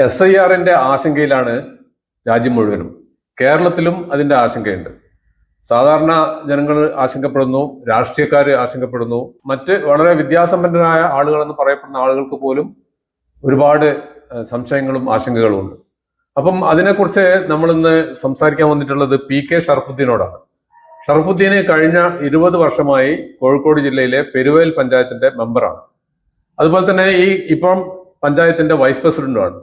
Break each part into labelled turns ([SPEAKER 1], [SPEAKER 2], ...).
[SPEAKER 1] S I ആറിന്റെ ആശങ്കയിലാണ് രാജ്യം മുഴുവനും. കേരളത്തിലും അതിന്റെ ആശങ്കയുണ്ട്. സാധാരണ ജനങ്ങൾ ആശങ്കപ്പെടുന്നു രാഷ്ട്രീയക്കാർ ആശങ്കപ്പെടുന്നു. മറ്റ് വളരെ വിദ്യാസമ്പന്നരായ ആളുകളെന്ന് പറയപ്പെടുന്ന ആളുകൾക്ക് പോലും ഒരുപാട് സംശയങ്ങളും ആശങ്കകളും ഉണ്ട്. അപ്പം അതിനെക്കുറിച്ച് നമ്മളിന്ന് സംസാരിക്കാൻ വന്നിട്ടുള്ളത് പി കെ ഷറഫുദ്ദീനോടാണ്. ഷറഫുദ്ദീന് കഴിഞ്ഞ ഇരുപത് വർഷമായി കോഴിക്കോട് ജില്ലയിലെ പെരുവേൽ പഞ്ചായത്തിന്റെ മെമ്പറാണ്. അതുപോലെ തന്നെ ഈ ഇപ്പം പഞ്ചായത്തിന്റെ വൈസ് പ്രസിഡന്റുമാണ്.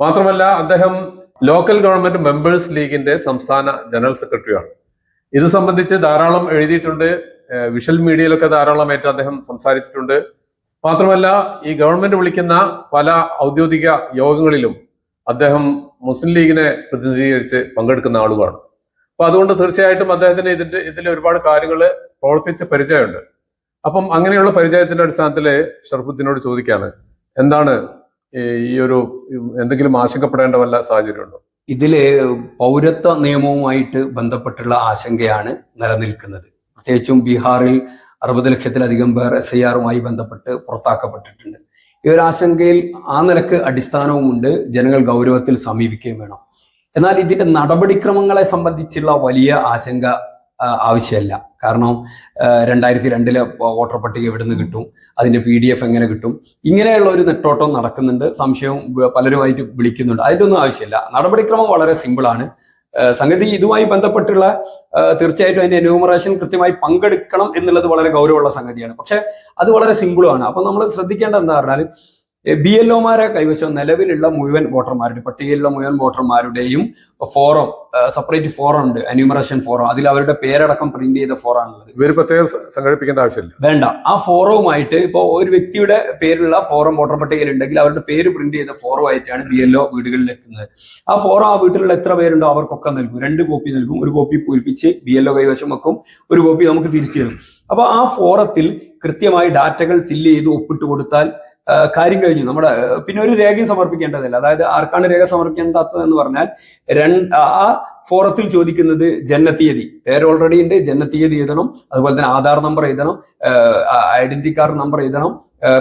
[SPEAKER 1] മാത്രമല്ല അദ്ദേഹം ലോക്കൽ ഗവൺമെന്റ് മെമ്പേഴ്സ് ലീഗിന്റെ സംസ്ഥാന ജനറൽ സെക്രട്ടറിയാണ് ഇത് സംബന്ധിച്ച് ധാരാളം എഴുതിയിട്ടുണ്ട്. വിഷൽ മീഡിയയിലൊക്കെ ധാരാളമായിട്ട് അദ്ദേഹം സംസാരിച്ചിട്ടുണ്ട്. മാത്രമല്ല ഈ ഗവൺമെന്റ് വിളിക്കുന്ന പല ഔദ്യോഗിക യോഗങ്ങളിലും അദ്ദേഹം മുസ്ലിം ലീഗിനെ പ്രതിനിധീകരിച്ച് പങ്കെടുക്കുന്ന ആളുമാണ് അപ്പൊ അതുകൊണ്ട് തീർച്ചയായിട്ടും അദ്ദേഹത്തിന് ഇതിന്റെ ഇതിൽ ഒരുപാട് കാര്യങ്ങൾ പ്രവർത്തിച്ച് പരിചയമുണ്ട്. അപ്പം അങ്ങനെയുള്ള പരിചയത്തിന്റെ അടിസ്ഥാനത്തിൽ ഷർഫുദ്ദീനോട് ചോദിക്കാണ് എന്താണ് ഈ ഒരു എന്തെങ്കിലും ആശങ്കപ്പെടേണ്ട വല്ല സാഹചര്യമുണ്ടോ?
[SPEAKER 2] ഇതിൽ പൗരത്വ നിയമവുമായിട്ട് ബന്ധപ്പെട്ടുള്ള ആശങ്കയാണ് നിലനിൽക്കുന്നത്. പ്രത്യേകിച്ചും ബീഹാറിൽ അറുപത് ലക്ഷത്തിലധികം പേർ എസ് ഐ ആറുമായി ബന്ധപ്പെട്ട് പുറത്താക്കപ്പെട്ടിട്ടുണ്ട്. ഈ ഒരു ആശങ്കയിൽ ആ നിലയ്ക്ക് അടിസ്ഥാനവുമുണ്ട് ജനങ്ങൾ ഗൗരവത്തിൽ സമീപിക്കുകയും വേണം. എന്നാൽ ഇതിന്റെ നടപടിക്രമങ്ങളെ സംബന്ധിച്ചുള്ള വലിയ ആശങ്ക ആവശ്യമല്ല കാരണം രണ്ടായിരത്തി രണ്ടിലെ വോട്ടർ പട്ടിക എവിടെ നിന്ന് കിട്ടും? അതിന്റെ പി ഡി എഫ് എങ്ങനെ കിട്ടും? ഇങ്ങനെയുള്ള ഒരു നെട്ടോട്ടം നടക്കുന്നുണ്ട്. സംശയവും പലരുമായിട്ട് വിളിക്കുന്നുണ്ട്. അതിന്റെ ഒന്നും ആവശ്യമില്ല നടപടിക്രമം വളരെ സിമ്പിളാണ്. സംഗതി ഇതുമായി ബന്ധപ്പെട്ടുള്ള തീർച്ചയായിട്ടും അതിന്റെ എന്യൂമറേഷൻ കൃത്യമായി പങ്കെടുക്കണം എന്നുള്ളത് വളരെ ഗൗരവമുള്ള സംഗതിയാണ്. പക്ഷെ അത് വളരെ സിമ്പിളുമാണ്. അപ്പൊ നമ്മൾ ശ്രദ്ധിക്കേണ്ട എന്താ പറഞ്ഞാൽ ബി എൽ ഒമാരെ കൈവശം നിലവിലുള്ള മുഴുവൻ വോട്ടർമാരുടെ പട്ടികയിലുള്ള മുഴുവൻ വോട്ടർമാരുടെയും ഫോറം സെപ്പറേറ്റ് ഫോറം ഉണ്ട് അന്യൂമറേഷൻ ഫോറം അതിൽ അവരുടെ പേരടക്കം പ്രിന്റ് ചെയ്ത ഫോറം ആണുള്ളത്
[SPEAKER 1] ഇവർ പ്രത്യേകം സംഘടിപ്പിക്കേണ്ട ആവശ്യമില്ല.
[SPEAKER 2] വേണ്ട. ആ ഫോറവുമായിട്ട് ഇപ്പോൾ ഒരു വ്യക്തിയുടെ പേരിലുള്ള ഫോറം വോട്ടർ പട്ടികയിൽ ഉണ്ടെങ്കിൽ അവരുടെ പേര് പ്രിന്റ് ചെയ്ത ഫോറോ ആയിട്ടാണ് ബി എൽ ഒ വീടുകളിൽ എത്തുന്നത്. ആ ഫോറം ആ വീട്ടിലുള്ള എത്ര പേരുണ്ടോ അവർക്കൊക്കെ നൽകും. രണ്ട് കോപ്പി നൽകും. ഒരു കോപ്പി പൂരിപ്പിച്ച് ബി എൽ ഒ കൈവശം വെക്കും. ഒരു കോപ്പി നമുക്ക് തിരിച്ചു തരും. അപ്പോൾ ആ ഫോറത്തിൽ കൃത്യമായി ഡാറ്റകൾ ഫില്ല് ചെയ്ത് ഒപ്പിട്ട് കൊടുത്താൽ കാര്യം കഴിഞ്ഞു. നമ്മുടെ പിന്നെ ഒരു രേഖയും സമർപ്പിക്കേണ്ടതില്ല. അതായത് ആർക്കാണ് രേഖ സമർപ്പിക്കേണ്ടാത്തത് എന്ന് പറഞ്ഞാൽ രണ്ട് ആ ഫോറത്തിൽ ചോദിക്കുന്നത് ജനനത്തീയതി. പേര് ഓൾറെഡി ഉണ്ട്. ജനനത്തീയതി എഴുതണം. അതുപോലെ തന്നെ ആധാർ നമ്പർ എഴുതണം. ഐഡന്റി കാർഡ് നമ്പർ എഴുതണം.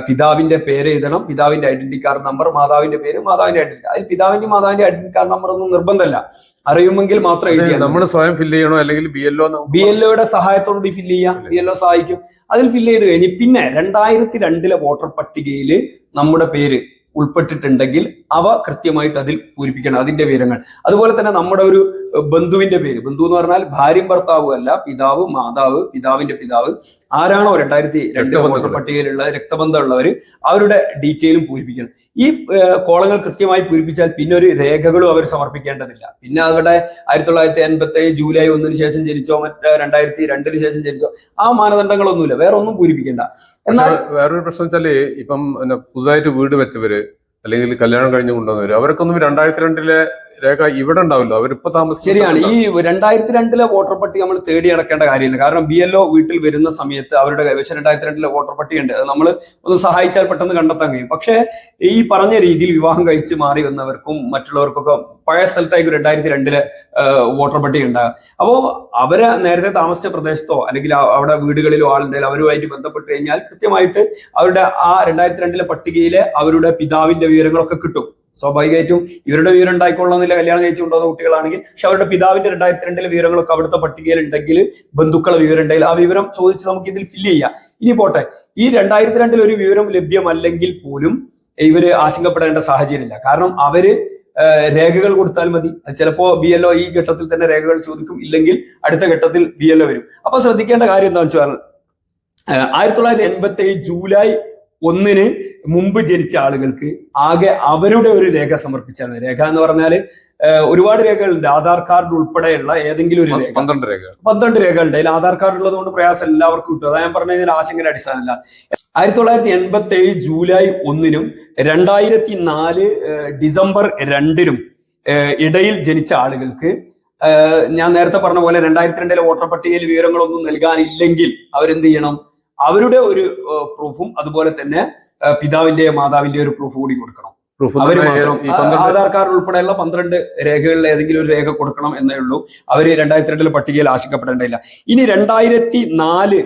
[SPEAKER 2] പിതാവിന്റെ പേര് എഴുതണം. പിതാവിന്റെ ഐഡന്റി കാർഡ് നമ്പർ മാതാവിന്റെ പേര് മാതാവിന്റെ ഐഡന്റി അതിൽ പിതാവിന്റെ മാതാവിന്റെ ഐഡന്റി കാർഡ് നമ്പർ ഒന്നും നിർബന്ധമല്ല. അറിയുമെങ്കിൽ മാത്രം എഴുതിയാൽ
[SPEAKER 1] നമ്മൾ സ്വയം ഫില്ല് ചെയ്യണോ? അല്ലെങ്കിൽ ബി എൽ
[SPEAKER 2] ബി എൽ ഒയുടെ സഹായത്തോടുകൂടി ഫില്ല് ചെയ്യാം. ബി എൽ ഒ സഹായിക്കും. അതിൽ ഫില്ല് ചെയ്ത് കഴിഞ്ഞ് പിന്നെ രണ്ടായിരത്തി രണ്ടിലെ വോട്ടർ പട്ടികയിൽ നമ്മുടെ പേര് ഉൾപ്പെട്ടിട്ടുണ്ടെങ്കിൽ അവ കൃത്യമായിട്ട് അതിൽ പൂരിപ്പിക്കണം. അതിന്റെ വിവരങ്ങൾ. അതുപോലെ തന്നെ നമ്മുടെ ഒരു ബന്ധുവിന്റെ പേര്. ബന്ധു എന്ന് പറഞ്ഞാൽ ഭാര്യയും ഭർത്താവും അല്ല പിതാവ് മാതാവ് പിതാവിന്റെ പിതാവ്. ആരാണോ രണ്ടായിരത്തി രണ്ട് വോട്ടർ പട്ടികയിലുള്ള രക്തബന്ധമുള്ളവർ അവരുടെ ഡീറ്റെയിലും പൂരിപ്പിക്കണം. ഈ കോളങ്ങൾ കൃത്യമായി പൂരിപ്പിച്ചാൽ പിന്നെ ഒരു രേഖകളും അവർ സമർപ്പിക്കേണ്ടതില്ല. പിന്നെ അവരുടെ ആയിരത്തി തൊള്ളായിരത്തി എൺപത്തി ഏഴ് ജൂലൈ ഒന്നിന് ശേഷം ജനിച്ചോ മറ്റേ രണ്ടായിരത്തി രണ്ടിന് ശേഷം ജനിച്ചോ ആ മാനദണ്ഡങ്ങളൊന്നുമില്ല. വേറെ ഒന്നും പൂരിപ്പിക്കേണ്ട. എന്നാൽ
[SPEAKER 1] വേറൊരു പ്രശ്നം വെച്ചാൽ ഇപ്പം പുതുതായിട്ട് വീട് വെച്ചവര് അല്ലെങ്കിൽ കല്യാണം കഴിഞ്ഞ് കൊണ്ടുവന്നവര്. അവർക്കൊന്നും രണ്ടായിരത്തി രണ്ടിലെ രേഖ ഇവിടെ ഉണ്ടാവില്ല. അവരിപ്പോ താമസിച്ചു
[SPEAKER 2] ശരിയാണ്. ഈ രണ്ടായിരത്തി രണ്ടിലെ വോട്ടർ പട്ടി നമ്മൾ തേടി നടക്കേണ്ട കാര്യമില്ല. കാരണം ബി വീട്ടിൽ വരുന്ന സമയത്ത് അവരുടെ കൈവശം രണ്ടായിരത്തി രണ്ടിലെ വോട്ടർ പട്ടിക ഉണ്ട് അത് നമ്മൾ ഒന്ന് സഹായിച്ചാൽ പെട്ടെന്ന് കണ്ടെത്താൻ കഴിയും. പക്ഷേ ഈ പറഞ്ഞ രീതിയിൽ വിവാഹം കഴിച്ച് മാറി വന്നവർക്കും മറ്റുള്ളവർക്കൊക്കെ പഴയ സ്ഥലത്തായിരിക്കും രണ്ടായിരത്തി രണ്ടിലെ വോട്ടർ പട്ടി ഉണ്ടാകുക അപ്പോൾ അവരെ നേരത്തെ താമസിച്ച പ്രദേശത്തോ അല്ലെങ്കിൽ അവിടെ വീടുകളിലോ ആളുണ്ടെങ്കിൽ അവരുമായിട്ട് ബന്ധപ്പെട്ട് കഴിഞ്ഞാൽ കൃത്യമായിട്ട് അവരുടെ ആ രണ്ടായിരത്തി രണ്ടിലെ പട്ടികയിലെ അവരുടെ പിതാവിന്റെ വിവരങ്ങളൊക്കെ കിട്ടും. സ്വാഭാവികമായിട്ടും ഇവരുടെ വിവരം ഉണ്ടായിക്കൊള്ളണമെന്നില്ല കല്യാണം കഴിച്ചു കൊണ്ടുവന്ന കുട്ടികളാണെങ്കിൽ പക്ഷെ അവരുടെ പിതാവിന്റെ രണ്ടായിരത്തി രണ്ടിലെ വിവരങ്ങളൊക്കെ അവിടുത്തെ പട്ടികയിൽ ഉണ്ടെങ്കിൽ ബന്ധുക്കളെ വിവരം ഉണ്ടെങ്കിൽ ആ വിവരം ചോദിച്ച് നമുക്ക് ഇതിൽ ഫില്ല് ചെയ്യാം. ഇനി പോട്ടെ. ഈ രണ്ടായിരത്തി രണ്ടിൽ ഒരു വിവരം ലഭ്യമല്ലെങ്കിൽ പോലും ഇവർ ആശങ്കപ്പെടേണ്ട സാഹചര്യമില്ല. കാരണം അവർ രേഖകൾ കൊടുത്താൽ മതി. ചിലപ്പോ ബി എൽ ഒ ഈ ഘട്ടത്തിൽ തന്നെ രേഖകൾ ചോദിക്കും. ഇല്ലെങ്കിൽ അടുത്ത ഘട്ടത്തിൽ ബി എൽ ഒ വരും. അപ്പൊ ശ്രദ്ധിക്കേണ്ട കാര്യം എന്താണെന്ന് വെച്ചാൽ ആയിരത്തി തൊള്ളായിരത്തി എൺപത്തി ഏഴ് ജൂലൈ ഒന്നിന് മുമ്പ് ജനിച്ച ആളുകൾക്ക് ആകെ അവരുടെ ഒരു രേഖ സമർപ്പിച്ചാൽ രേഖ എന്ന് പറഞ്ഞാൽ ഒരുപാട് രേഖകളുണ്ട്. ആധാർ കാർഡ് ഉൾപ്പെടെയുള്ള ഏതെങ്കിലും ഒരു രേഖ.
[SPEAKER 1] പന്ത്രണ്ട് രേഖ.
[SPEAKER 2] പന്ത്രണ്ട് രേഖകളുണ്ട്. അതിൽ ആധാർ കാർഡ് ഉള്ളത് കൊണ്ട് പ്രയാസം എല്ലാവർക്കും കിട്ടും. അതാ ഞാൻ പറഞ്ഞ ഇതിൽ ആശങ്കയുടെ അടിസ്ഥാനമല്ല ആയിരത്തി തൊള്ളായിരത്തി എൺപത്തി ഏഴ് ജൂലൈ ഒന്നിനും രണ്ടായിരത്തി നാല് ഡിസംബർ രണ്ടിനും ഇടയിൽ ജനിച്ച ആളുകൾക്ക് ഞാൻ നേരത്തെ പറഞ്ഞ പോലെ രണ്ടായിരത്തി രണ്ടിലെ വോട്ടർ പട്ടികയിൽ വിവരങ്ങളൊന്നും നൽകാനില്ലെങ്കിൽ അവരെന്ത് ചെയ്യണം? അവരുടെ ഒരു പ്രൂഫും അതുപോലെ തന്നെ പിതാവിന്റെ മാതാവിന്റെ ഒരു പ്രൂഫ് കൂടി കൊടുക്കണം. അവർ മാത്രം ആധാർ കാർഡ് ഉൾപ്പെടെയുള്ള പന്ത്രണ്ട് രേഖകളിൽ ഏതെങ്കിലും ഒരു രേഖ കൊടുക്കണം എന്നേ ഉള്ളൂ. അവർ രണ്ടായിരത്തി രണ്ടിലെ പട്ടികയിൽ ആശങ്കപ്പെടേണ്ടതില്ല. ഇനി രണ്ടായിരത്തി നാല്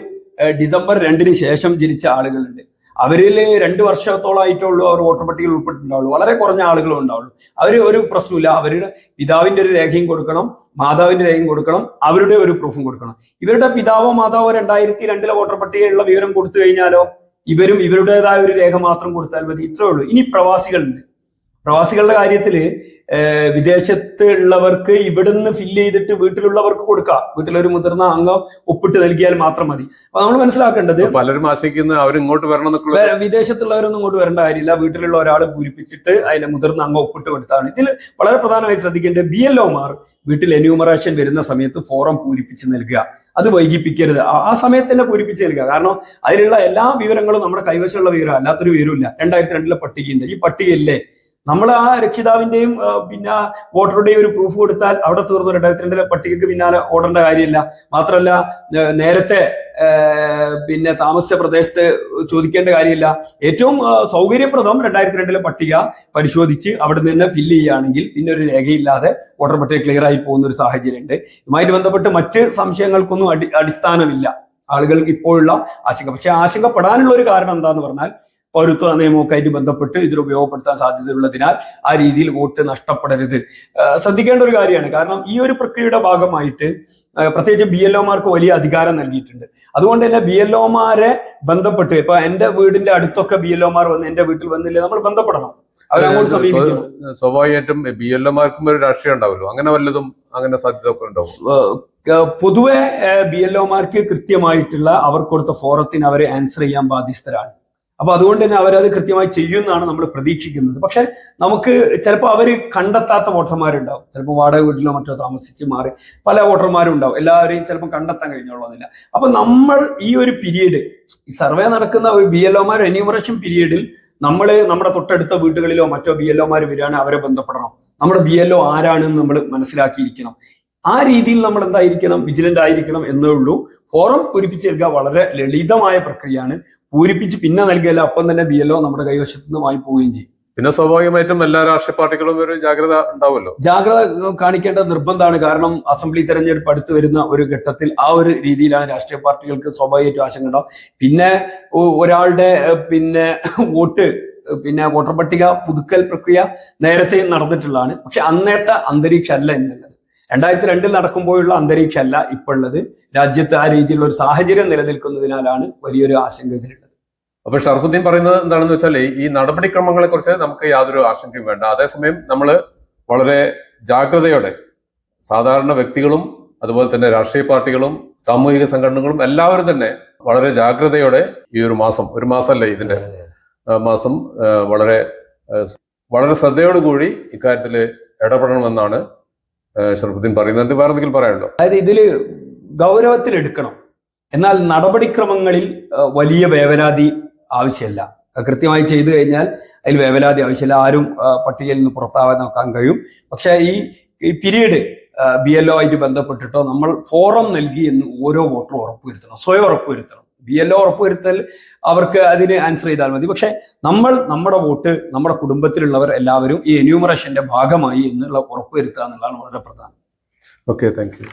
[SPEAKER 2] ഡിസംബർ രണ്ടിന് ശേഷം ജനിച്ച ആളുകളുണ്ട്. അവരിൽ രണ്ട് വർഷത്തോളമായിട്ടുള്ളൂ അവർ വോട്ടർ പട്ടികയിൽ ഉൾപ്പെട്ടിട്ടുണ്ടാവുള്ളൂ. വളരെ കുറഞ്ഞ ആളുകളും ഉണ്ടാവുള്ളൂ. അവർ ഒരു പ്രശ്നമില്ല അവരുടെ പിതാവിന്റെ ഒരു രേഖയും കൊടുക്കണം മാതാവിന്റെ രേഖയും കൊടുക്കണം അവരുടെ ഒരു പ്രൂഫും കൊടുക്കണം. ഇവരുടെ പിതാവോ മാതാവോ രണ്ടായിരത്തി രണ്ടിലെ വോട്ടർ പട്ടികയിലുള്ള വിവരം കൊടുത്തു കഴിഞ്ഞാലോ? ഇവരും ഇവരുടേതായ ഒരു രേഖ മാത്രം കൊടുത്താൽ മതി. ഇത്രേ ഉള്ളൂ. ഇനി പ്രവാസികളുണ്ട്. പ്രവാസികളുടെ കാര്യത്തിൽ വിദേശത്ത് ഉള്ളവർക്ക് ഇവിടുന്ന് ഫില്ല് ചെയ്തിട്ട് വീട്ടിലുള്ളവർക്ക് കൊടുക്കാം. വീട്ടിലൊരു മുതിർന്ന അംഗം ഒപ്പിട്ട് നൽകിയാൽ മാത്രം മതി. അപ്പൊ നമ്മൾ മനസ്സിലാക്കേണ്ടത്
[SPEAKER 1] പലരും ആശിക്കുന്ന അവർ ഇങ്ങോട്ട് വരണം
[SPEAKER 2] വിദേശത്തുള്ളവരൊന്നും ഇങ്ങോട്ട് വരേണ്ട കാര്യമില്ല. വീട്ടിലുള്ള ഒരാൾ പൂരിപ്പിച്ചിട്ട് അതിലെ മുതിർന്ന അംഗം ഒപ്പിട്ട് കൊടുത്താണ്. ഇതിൽ വളരെ പ്രധാനമായി ശ്രദ്ധിക്കേണ്ടത് ബി എൽ ഒമാർ വീട്ടിൽ എന്യൂമറേഷൻ വരുന്ന സമയത്ത് ഫോറം പൂരിപ്പിച്ച് നൽകുക. അത് വൈകിപ്പിക്കരുത്. ആ- ആ സമയത്ത് തന്നെ പൂരിപ്പിച്ച് നൽകുക. കാരണം അതിലുള്ള എല്ലാ വിവരങ്ങളും നമ്മുടെ കൈവശമുള്ള വിവരം അല്ലാത്തൊരു വിവരമില്ല രണ്ടായിരത്തി രണ്ടിലെ പട്ടികയുണ്ട്. ഈ പട്ടികയില്ലേ? നമ്മൾ ആ രക്ഷിതാവിന്റെയും പിന്നെ വോട്ടറുടെയും ഒരു പ്രൂഫ് കൊടുത്താൽ അവിടെ തീർന്നു. രണ്ടായിരത്തി രണ്ടിലെ പട്ടികയ്ക്ക് പിന്നാലെ ഓടേണ്ട കാര്യമില്ല. മാത്രമല്ല നേരത്തെ പിന്നെ താമസിച്ച പ്രദേശത്ത് ചോദിക്കേണ്ട കാര്യമില്ല. ഏറ്റവും സൗകര്യപ്രദം രണ്ടായിരത്തി രണ്ടിലെ പട്ടിക പരിശോധിച്ച് അവിടെ നിന്ന് ഫില്ല് ചെയ്യുകയാണെങ്കിൽ പിന്നെ ഒരു രേഖയില്ലാതെ വോട്ടർ പട്ടിക ക്ലിയർ ആയി പോകുന്ന ഒരു സാഹചര്യമുണ്ട്. ഇതുമായിട്ട് ബന്ധപ്പെട്ട് മറ്റ് സംശയങ്ങൾക്കൊന്നും അടി അടിസ്ഥാനമില്ല. ആളുകൾക്ക് ഇപ്പോഴുള്ള ആശങ്ക. പക്ഷെ ആശങ്കപ്പെടാനുള്ള ഒരു കാരണം എന്താന്ന് പറഞ്ഞാൽ പൗരത്വ നിയമമൊക്കെ ആയിട്ട് ബന്ധപ്പെട്ട് ഇതിൽ ഉപയോഗപ്പെടുത്താൻ സാധ്യതയുള്ളതിനാൽ ആ രീതിയിൽ വോട്ട് നഷ്ടപ്പെടരുത്. ശ്രദ്ധിക്കേണ്ട ഒരു കാര്യമാണ്. കാരണം ഈ ഒരു പ്രക്രിയയുടെ ഭാഗമായിട്ട് പ്രത്യേകിച്ച് ബി എൽ ഒമാർക്ക് വലിയ അധികാരം നൽകിയിട്ടുണ്ട്. അതുകൊണ്ട് തന്നെ ബി എൽ ഒമാരെ ബന്ധപ്പെട്ട് ഇപ്പൊ എന്റെ വീടിന്റെ അടുത്തൊക്കെ ബി എൽ ഒമാർ വന്ന് എന്റെ വീട്ടിൽ വന്നില്ല നമ്മൾ ബന്ധപ്പെടണം. അവരങ്ങോട്ട് സമീപിക്കണം.
[SPEAKER 1] സ്വാഭാവികമായിട്ടും ബി എൽ മാർക്കും ഒരു രാഷ്ട്രീയം ഉണ്ടാവുമല്ലോ. അങ്ങനെ വല്ലതും അങ്ങനെ സാധ്യത ഒക്കെ ഉണ്ടാവും
[SPEAKER 2] പൊതുവെ ബി എൽ ഒമാർക്ക് കൃത്യമായിട്ടുള്ള അവർ കൊടുത്ത ഫോറത്തിന് അവരെ ആൻസർ ചെയ്യാൻ ബാധ്യസ്ഥരാണ്. അപ്പൊ അതുകൊണ്ട് തന്നെ അവരത് കൃത്യമായി ചെയ്യുമെന്നാണ് നമ്മൾ പ്രതീക്ഷിക്കുന്നത്. പക്ഷെ നമുക്ക് ചിലപ്പോൾ അവർ കണ്ടെത്താത്ത വോട്ടർമാരുണ്ടാവും. ചിലപ്പോൾ വാടക വീട്ടിലോ മറ്റോ താമസിച്ച് മാറി പല വോട്ടർമാരും ഉണ്ടാവും. എല്ലാവരെയും ചിലപ്പോൾ കണ്ടെത്താൻ കഴിഞ്ഞോളന്നില്ല. അപ്പൊ നമ്മൾ ഈ ഒരു പീരീഡ് ഈ സർവേ നടക്കുന്ന ഒരു ബി എൽ ഒമാർ എന്യൂമറേഷൻ പീരീഡിൽ നമ്മൾ നമ്മുടെ തൊട്ടടുത്ത വീടുകളിലോ മറ്റോ ബി എൽ ഒമാർ വരികയാണെങ്കിൽ അവരെ ബന്ധപ്പെടണം. നമ്മുടെ ബി എൽ ഒ ആരാണെന്ന് നമ്മൾ മനസ്സിലാക്കിയിരിക്കണം. ആ രീതിയിൽ നമ്മൾ എന്തായിരിക്കണം വിജിലന്റ് ആയിരിക്കണം എന്നേ ഉള്ളൂ. ഫോറം പൂരിപ്പിച്ച് നൽകുക വളരെ ലളിതമായ പ്രക്രിയയാണ്. പൂരിപ്പിച്ച് പിന്നെ നൽകിയാൽ അപ്പം തന്നെ ബി എൽ ഒ നമ്മുടെ കൈവശത്ത് നിന്ന് വാങ്ങി പോവുകയും ചെയ്യും.
[SPEAKER 1] പിന്നെ സ്വാഭാവികമായിട്ടും എല്ലാ രാഷ്ട്രീയ പാർട്ടികളും ഒരു ജാഗ്രത ഉണ്ടാവുമല്ലോ?
[SPEAKER 2] ജാഗ്രത കാണിക്കേണ്ട നിർബന്ധമാണ്. കാരണം അസംബ്ലി തെരഞ്ഞെടുപ്പ് അടുത്ത് വരുന്ന ഒരു ഘട്ടത്തിൽ ആ ഒരു രീതിയിലാണ് രാഷ്ട്രീയ പാർട്ടികൾക്ക് സ്വാഭാവികമായിട്ടും ആശങ്ക ഉണ്ടാവും പിന്നെ ഒരാളുടെ പിന്നെ വോട്ട് പിന്നെ വോട്ടർ പട്ടിക പുതുക്കൽ പ്രക്രിയ നേരത്തെ നടന്നിട്ടുള്ളതാണ്. പക്ഷെ അന്നേരത്തെ അന്തരീക്ഷം അല്ല എന്നുള്ളത് രണ്ടായിരത്തി രണ്ടിൽ നടക്കുമ്പോഴുള്ള അന്തരീക്ഷം അല്ല ഇപ്പോൾ ഉള്ളത് രാജ്യത്ത് ആ രീതിയിലുള്ള ഒരു സാഹചര്യം നിലനിൽക്കുന്നതിനാലാണ് വലിയൊരു ആശങ്ക ഇതിലുള്ളത്.
[SPEAKER 1] അപ്പൊ ഷർഫുദ്ദീൻ പറയുന്നത് എന്താണെന്ന് വെച്ചാൽ ഈ നടപടിക്രമങ്ങളെ കുറിച്ച് നമുക്ക് യാതൊരു ആശങ്കയും വേണ്ട. അതേസമയം നമ്മൾ വളരെ ജാഗ്രതയോടെ സാധാരണ വ്യക്തികളും അതുപോലെ തന്നെ രാഷ്ട്രീയ പാർട്ടികളും സാമൂഹിക സംഘടനകളും എല്ലാവരും തന്നെ വളരെ ജാഗ്രതയോടെ ഈ ഒരു മാസം ഒരു മാസമല്ലേ ഇതിന്റെ മാസം വളരെ വളരെ ശ്രദ്ധയോടുകൂടി ഇക്കാര്യത്തിൽ ഇടപെടണമെന്നാണ് ഷർഫുദ്ദീൻ പറയുന്നത് വേറെ എന്തെങ്കിലും പറയാനുണ്ടോ?
[SPEAKER 2] അതായത് ഇതിൽ ഗൗരവത്തിൽ എടുക്കണം എന്നാൽ നടപടിക്രമങ്ങളിൽ വലിയ വേവലാതി ആവശ്യമല്ല. കൃത്യമായി ചെയ്തു കഴിഞ്ഞാൽ അതിൽ വേവലാതി ആവശ്യമില്ല. ആരും പട്ടികയിൽ നിന്ന് പുറത്താവാൻ നോക്കാൻ കഴിയും. പക്ഷേ ഈ പീരീഡ് ബി എൽ ഒ ആയിട്ട് ബന്ധപ്പെട്ടിട്ടോ നമ്മൾ ഫോറം നൽകി എന്ന് ഓരോ വോട്ടറും ഉറപ്പുവരുത്തണം സ്വയം ഉറപ്പുവരുത്തണം. ബി ഒ ഉറപ്പുവരുത്തൽ അവർക്ക് അതിന് ആൻസർ ചെയ്താൽ മതി. പക്ഷെ നമ്മൾ നമ്മുടെ വോട്ട് നമ്മുടെ കുടുംബത്തിലുള്ളവർ എല്ലാവരും ഈ എന്യൂമറേഷന്റെ ഭാഗമായി എന്നുള്ള ഉറപ്പുവരുത്തുക എന്നുള്ളതാണ് വളരെ പ്രധാനം.
[SPEAKER 1] Okay thank you